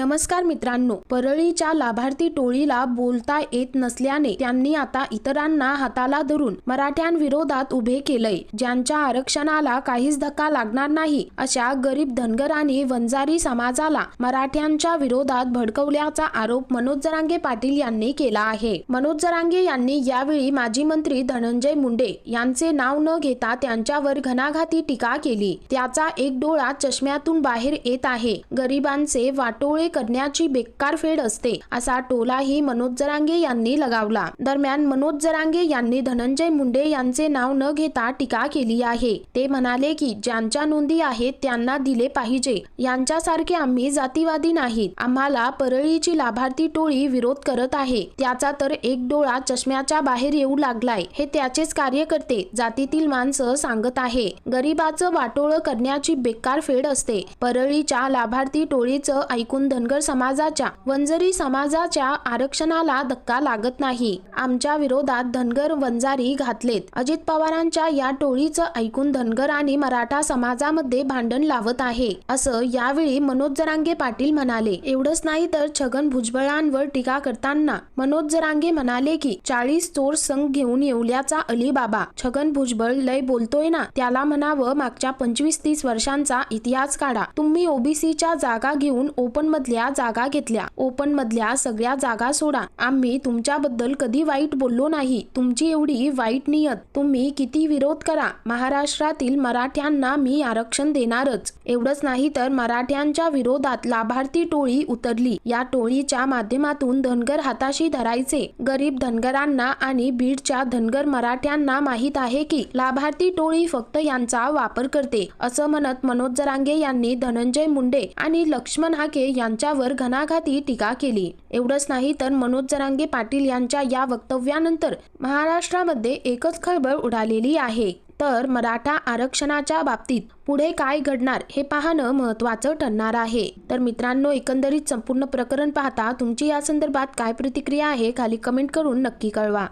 नमस्कार मित्रांनो परळीच्या लाभार्थी टोळीला बोलता येत नसल्याने त्यांनी आता इतरांना हाताला धरून मराठ्यांविरोधात उभे केलंय. ज्यांच्या आरक्षणाला काहीच धक्का लागणार नाही अशा गरीब धनगरांनी वंजारी समाजाला मराठ्यांच्या विरोधात भडकवल्याचा आरोप मनोज जरांगे पाटील यांनी केला आहे. मनोज जरांगे यांनी यावेळी माजी मंत्री धनंजय मुंडे यांचे नाव न घेता त्यांच्यावर घणाघाती टीका केली. त्याचा एक डोळा चष्म्यातून बाहेर येत आहे. गरिबांचे वाटोळे करण्याची बेकार फेड असते असा टोलाही मनोज जरांगे यांनी लगावला. दरम्यान मनोज जरांगे यांनी धनंजय मुंडे यांचे नाव न घेता टीका केली आहे. ते म्हणाले की ज्यांच्या नोंदी आहेत त्यांना दिले पाहिजे. यांच्यासारखे आम्ही जातीवादी नाहीत. आम्हाला परळीची लाभार्थी टोळी विरोध करत आहे. त्याचा तर एक डोळा चष्म्याच्या बाहेर येऊ लागलाय. हे त्याचेच कार्यकर्ते जातीतील माणसं सांगत आहे. गरीबाचं वाटोळं करण्याची बेकार फेड असते. परळीच्या लाभार्थी टोळीचं ऐकून धनगर समाजाच्या वंजरी समाजाच्या आरक्षणाला धक्का लागत नाही. आमच्या विरोधात धनगर वंजारी घातलेत. अजित पवारांच्या या टोळीचं ऐकून धनगर आणि मराठा समाजामध्ये भांडण लावत आहे. असं यावेळी मनोज जरांगे पाटील म्हणाले. एवढंच नाही तर छगन भुजबळांवर टीका करताना मनोज जरांगे म्हणाले की चाळीस चोर संघ घेऊन येवल्याचा अलीबाबा. छगन भुजबळ लय बोलतोय ना त्याला म्हणावं मागच्या पंचवीस तीस वर्षांचा इतिहास काढा. तुम्ही ओबीसीच्या जागा घेऊन ओपन मधल्या जागा घेतल्या. ओपन मधल्या सगळ्या जागा सोडा. आम्ही तुमच्याबद्दल कधी वाईट बोललो नाही. तुमची एवढी वाईट नियत. तुम्ही किती विरोध करा. महाराष्ट्रातील मराठ्यांना मी आरक्षण देणारच. एवढंच नाही तर मराठ्यांच्या विरोधात लाभार्थी टोळी उतरली. या टोळीच्या माध्यमातून धनगर हाताशी धरायचे. गरीब धनगरांना आणि बीडच्या धनगर मराठ्यांना माहीत आहे की लाभार्थी टोळी फक्त यांचा वापर करते असं म्हणत मनोज जरांगे यांनी धनंजय मुंडे आणि लक्ष्मण हाके यांच्यावर घणाघाती टीका केली. एवढंच नाही तर मनोज जरांगे पाटील यांच्या या वक्तव्यानंतर महाराष्ट्रामध्ये एकच खळबळ उडालेली आहे. तर मराठा आरक्षणाच्या बाबतीत पुढे काय घडणार हे पाहणं महत्वाचं ठरणार आहे. तर मित्रांनो एकंदरीत संपूर्ण प्रकरण पाहता तुमची या संदर्भात काय प्रतिक्रिया आहे खाली कमेंट करून नक्की कळवा.